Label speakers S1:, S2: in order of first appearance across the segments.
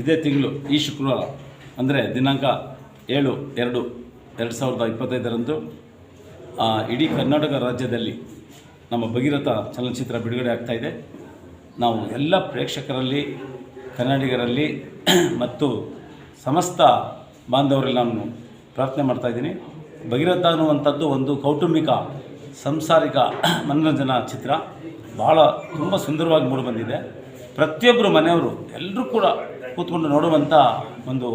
S1: ಇದೇ ತಿಂಗಳು ಈ ಶುಕ್ರವಾರ, ಅಂದರೆ ದಿನಾಂಕ ಏಳು ಎರಡು ಎರಡು ಸಾವಿರದ ಇಪ್ಪತ್ತೈದರಂದು ಇಡೀ ಕರ್ನಾಟಕ ರಾಜ್ಯದಲ್ಲಿ ನಮ್ಮ ಭಗೀರಥ ಚಲನಚಿತ್ರ ಬಿಡುಗಡೆ ಆಗ್ತಾ ಇದೆ. ನಾವು ಎಲ್ಲ ಪ್ರೇಕ್ಷಕರಲ್ಲಿ, ಕನ್ನಡಿಗರಲ್ಲಿ ಮತ್ತು ಸಮಸ್ತ ಬಾಂಧವರಲ್ಲಿ ನಾನು ಪ್ರಾರ್ಥನೆ ಮಾಡ್ತಾ ಇದ್ದೀನಿ. ಭಗೀರಥ ಅನ್ನುವಂಥದ್ದು ಒಂದು ಕೌಟುಂಬಿಕ, ಸಂಸಾರಿಕ ಮನೋರಂಜನಾ ಚಿತ್ರ. ಭಾಳ ತುಂಬ ಸುಂದರವಾಗಿ ಮೂಡಿಬಂದಿದೆ. ಪ್ರತಿಯೊಬ್ಬರು ಮನೆಯವರು ಎಲ್ಲರೂ ಕೂಡ ಕೂತ್ಕೊಂಡು ನೋಡುವಂಥ ಒಂದು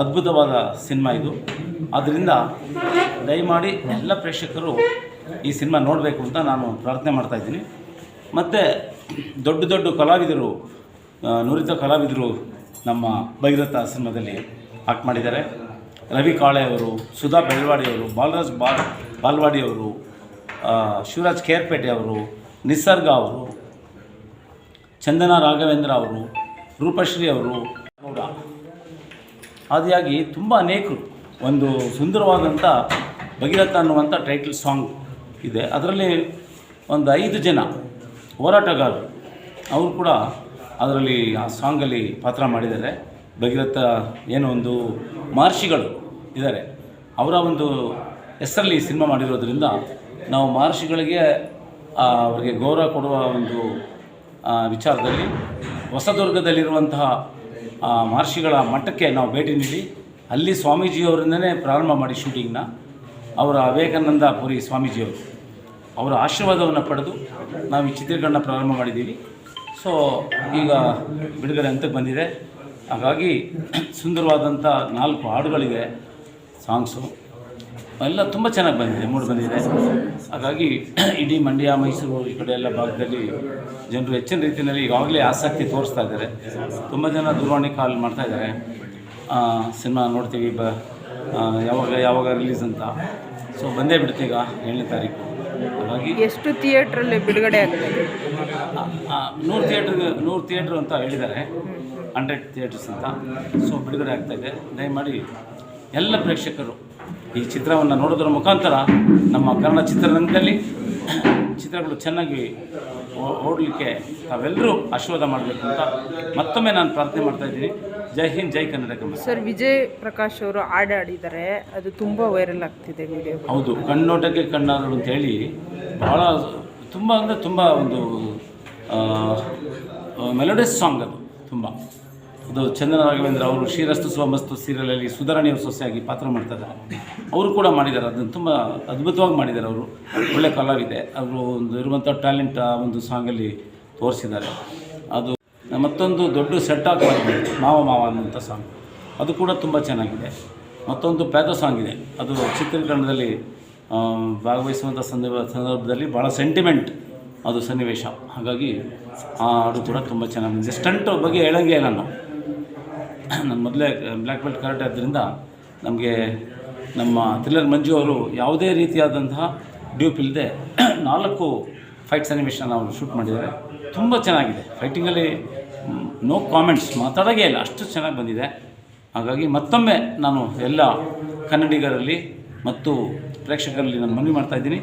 S1: ಅದ್ಭುತವಾದ ಸಿನಿಮಾ ಇದು. ಆದ್ದರಿಂದ ದಯಮಾಡಿ ಎಲ್ಲ ಪ್ರೇಕ್ಷಕರು ಈ ಸಿನಿಮಾ ನೋಡಬೇಕು ಅಂತ ನಾನು ಪ್ರಾರ್ಥನೆ ಮಾಡ್ತಾಯಿದ್ದೀನಿ ಮತ್ತು ದೊಡ್ಡ ದೊಡ್ಡ ಕಲಾವಿದರು ನುರಿತ ಕಲಾವಿದರು ನಮ್ಮ ಭೈರಥ ಸಿನಿಮಾದಲ್ಲಿ ಆಕ್ಟ್ ಮಾಡಿದ್ದಾರೆ. ರವಿ ಕಾಳೆ ಅವರು, ಸುಧಾ ಬೆಳವಾಡಿಯವರು ಬಾಲರಾಜ್ ಬಾ ಬಾಲ್ವಾಡಿಯವರು ಶಿವರಾಜ್ ಕೇರ್ಪೇಟೆ ಅವರು, ನಿಸರ್ಗ ಅವರು, ಚಂದನ ರಾಘವೇಂದ್ರ ಅವರು ರೂಪಶ್ರೀ ಅವರು ಆದಿಯಾಗಿ ತುಂಬ ಅನೇಕರು, ಒಂದು ಸುಂದರವಾದಂಥ ಭಗೀರಥ ಅನ್ನುವಂಥ ಟೈಟಲ್ ಸಾಂಗ್ ಇದೆ. ಅದರಲ್ಲಿ ಒಂದು ಐದು ಜನ ಹೋರಾಟಗಾರರು, ಅವರು ಕೂಡ ಅದರಲ್ಲಿ ಆ ಸಾಂಗಲ್ಲಿ ಪಾತ್ರ ಮಾಡಿದ್ದಾರೆ. ಭಗೀರಥ ಏನೋ ಒಂದು ಮಹರ್ಷಿಗಳು ಇದ್ದಾರೆ. ಅವರ ಒಂದು ಹೆಸರಲ್ಲಿ ಸಿನಿಮಾ ಮಾಡಿರೋದ್ರಿಂದ ನಾವು ಮಹರ್ಷಿಗಳಿಗೆ ಅವರಿಗೆ ಗೌರವ ಕೊಡುವ ಒಂದು ವಿಚಾರದಲ್ಲಿ ಹೊಸದುರ್ಗದಲ್ಲಿರುವಂತಹ ಮಹರ್ಷಿಗಳ ಮಠಕ್ಕೆ ನಾವು ಭೇಟಿ ನೀಡಿ, ಅಲ್ಲಿ ಸ್ವಾಮೀಜಿಯವರಿಂದನೇ ಪ್ರಾರಂಭ ಮಾಡಿ ಶೂಟಿಂಗ್ನ, ಅವರ ವಿವೇಕಾನಂದ ಪುರಿ ಸ್ವಾಮೀಜಿಯವರು. ಅವರ ಆಶೀರ್ವಾದವನ್ನು ಪಡೆದು ನಾವು ಈ ಚಿತ್ರೀಕರಣ ಪ್ರಾರಂಭ ಮಾಡಿದ್ದೀವಿ. ಸೊ ಈಗ ಬಿಡುಗಡೆ ಹಂತಕ್ಕೆ ಬಂದಿದೆ. ಹಾಗಾಗಿ ಸುಂದರವಾದಂಥ ನಾಲ್ಕು ಹಾಡುಗಳಿವೆ, ಸಾಂಗ್ಸು. ಎಲ್ಲ ತುಂಬ ಚೆನ್ನಾಗಿ ಬಂದಿದೆ ಮೂಡಿ ಬಂದಿದೆ. ಹಾಗಾಗಿ ಇಡೀ ಮಂಡ್ಯ ಮೈಸೂರು ಈ ಕಡೆ ಎಲ್ಲ ಭಾಗದಲ್ಲಿ ಜನರು ಹೆಚ್ಚಿನ ರೀತಿಯಲ್ಲಿ ಈಗಾಗಲೇ ಆಸಕ್ತಿ ತೋರಿಸ್ತಾ ಇದ್ದಾರೆ. ತುಂಬ ಜನ ದೂರವಾಣಿ ಕಾಲ್ ಮಾಡ್ತಾ ಇದ್ದಾರೆ. ಸಿನಿಮಾ ನೋಡ್ತೀವಿ ಬ ಯಾವಾಗ ಯಾವಾಗ ರಿಲೀಸ್ ಅಂತ. ಸೊ ಬಂದೇ ಬಿಡ್ತೀಗ ಏಳನೇ ತಾರೀಕು. ಹಾಗಾಗಿ
S2: ಎಷ್ಟು ಥಿಯೇಟ್ರಲ್ಲಿ ಬಿಡುಗಡೆ ಆಗ್ತದೆ?
S1: ನೂರು ಥಿಯೇಟ್ರ್ ನೂರು ಥಿಯೇಟ್ರ್ ಅಂತ ಹೇಳಿದ್ದಾರೆ. ಹಂಡ್ರೆಡ್ ಥಿಯೇಟರ್ಸ್ ಅಂತ. ಸೊ ಬಿಡುಗಡೆ ಆಗ್ತಾಯಿದೆ ದಯಮಾಡಿ ಎಲ್ಲ ಪ್ರೇಕ್ಷಕರು ಈ ಚಿತ್ರವನ್ನು ನೋಡೋದರ ಮುಖಾಂತರ ನಮ್ಮ ಕನ್ನಡ ಚಿತ್ರರಂಗದಲ್ಲಿ ಚಿತ್ರಗಳು ಚೆನ್ನಾಗಿ ಓಡಲಿಕ್ಕೆ ತಾವೆಲ್ಲರೂ ಆಶೀರ್ವಾದ ಮಾಡಬೇಕು ಅಂತ ಮತ್ತೊಮ್ಮೆ ನಾನು ಪ್ರಾರ್ಥನೆ ಮಾಡ್ತಾ ಇದ್ದೀನಿ. ಜೈ ಹಿಂದ್ ಜೈ ಕನ್ನಡ
S2: ಸರ್ ವಿಜಯ್ ಪ್ರಕಾಶ್ ಅವರು ಹಾಡಾಡಿದ್ದಾರೆ ಅದು ತುಂಬ ವೈರಲ್ ಆಗ್ತಿದೆ ವಿಡಿಯೋ.
S1: ಹೌದು ಕಣ್ಣೋಟಕ್ಕೆ ಅಂತ ಅಂತೇಳಿ ಭಾಳ ತುಂಬ ಅಂದರೆ ತುಂಬ ಒಂದು ಮೆಲೋಡಿಯಸ್ ಸಾಂಗ್ ಅದು ತುಂಬ. ಅದು ಚಂದನ ರಾಘವೇಂದ್ರ ಅವರು ಶ್ರೀರಸ್ತು ಸ್ವಮಸ್ತು ಸೀರಿಯಲಲ್ಲಿ ಸುಧಾರಣೆಯವರು ಸೊಸೆಯಾಗಿ ಪಾತ್ರ ಮಾಡ್ತಾರೆ. ಅವರು ಕೂಡ ಮಾಡಿದ್ದಾರೆ. ಅದನ್ನು ತುಂಬ ಅದ್ಭುತವಾಗಿ ಮಾಡಿದ್ದಾರೆ ಅವರು. ಒಳ್ಳೆ ಕಲಾವಿದೆ. ಅವರು ಒಂದು ಇರುವಂಥ ಟ್ಯಾಲೆಂಟ್ ಆ ಒಂದು ಸಾಂಗಲ್ಲಿ ತೋರಿಸಿದ್ದಾರೆ. ಅದು ಮತ್ತೊಂದು ದೊಡ್ಡ ಸೆಟ್ ಆಗಿ ಮಾವ ಮಾವ ಅನ್ನುವಂಥ ಸಾಂಗ್ ಅದು ಕೂಡ ತುಂಬ ಚೆನ್ನಾಗಿದೆ. ಮತ್ತೊಂದು ಪ್ಯಾದ ಸಾಂಗ್ ಇದೆ. ಅದು ಚಿತ್ರೀಕರಣದಲ್ಲಿ ಭಾಗವಹಿಸುವಂಥ ಸಂದರ್ಭ, ಸಂದರ್ಭದಲ್ಲಿ ಭಾಳ ಸೆಂಟಿಮೆಂಟ್ ಅದು ಸನ್ನಿವೇಶ. ಹಾಗಾಗಿ ಆ ಹಾಡು ಕೂಡ ತುಂಬ ಚೆನ್ನಾಗಿದೆ. ಸ್ಟಂಟ್ ಬಗ್ಗೆ ಹೇಳಂಗೆ ಇಲ್ಲ ನಾನು. ನಾನು ಮೊದಲೇ ಬ್ಲ್ಯಾಕ್ ಬೆಲ್ಟ್ ಕರೆಕ್ಟ್ ಆದ್ದರಿಂದ ನಮಗೆ ನಮ್ಮ ಥ್ರಿಲ್ಲರ್ ಮಂಜು ಅವರು ಯಾವುದೇ ರೀತಿಯಾದಂತಹ ಡ್ಯೂಪ್ ಇಲ್ಲದೆ ನಾಲ್ಕು ಫೈಟ್ಸ್ ಅನಿಮೇಷನ್ ಅವರು ಶೂಟ್ ಮಾಡಿದ್ದಾರೆ. ತುಂಬ ಚೆನ್ನಾಗಿದೆ. ಫೈಟಿಂಗಲ್ಲಿ ನೋ ಕಾಮೆಂಟ್ಸ್ ಮಾತಾಡೋಂಗೇ ಇಲ್ಲ. ಅಷ್ಟು ಚೆನ್ನಾಗಿ ಬಂದಿದೆ. ಹಾಗಾಗಿ ಮತ್ತೊಮ್ಮೆ ನಾನು ಎಲ್ಲ ಕನ್ನಡಿಗರಲ್ಲಿ ಮತ್ತು ಪ್ರೇಕ್ಷಕರಲ್ಲಿ ನಾನು ಮನವಿ ಮಾಡ್ತಾ ಇದ್ದೀನಿ.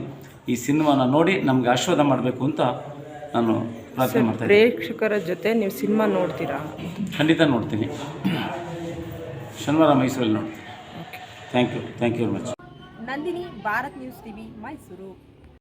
S1: ಈ ಸಿನಿಮಾನ ನೋಡಿ ನಮಗೆ ಆಶೀರ್ವಾದ ಮಾಡಬೇಕು ಅಂತ ನಾನು ಪ್ರಾರ್ಥನೆ ಮಾಡ್ತಾ ಇದ್ದೀನಿ.
S2: ಪ್ರೇಕ್ಷಕರ ಜೊತೆ ನೀವು ಸಿನಿಮಾ ನೋಡ್ತೀರಾ?
S1: ಖಂಡಿತ ನೋಡ್ತೀನಿ. ಶನಿವಾರ ಮೈಸೂರಲ್ಲಿ ನೋಡ್ತೀನಿ. Thank you thank you very much
S3: Nandini Bharat news TV Mysuru.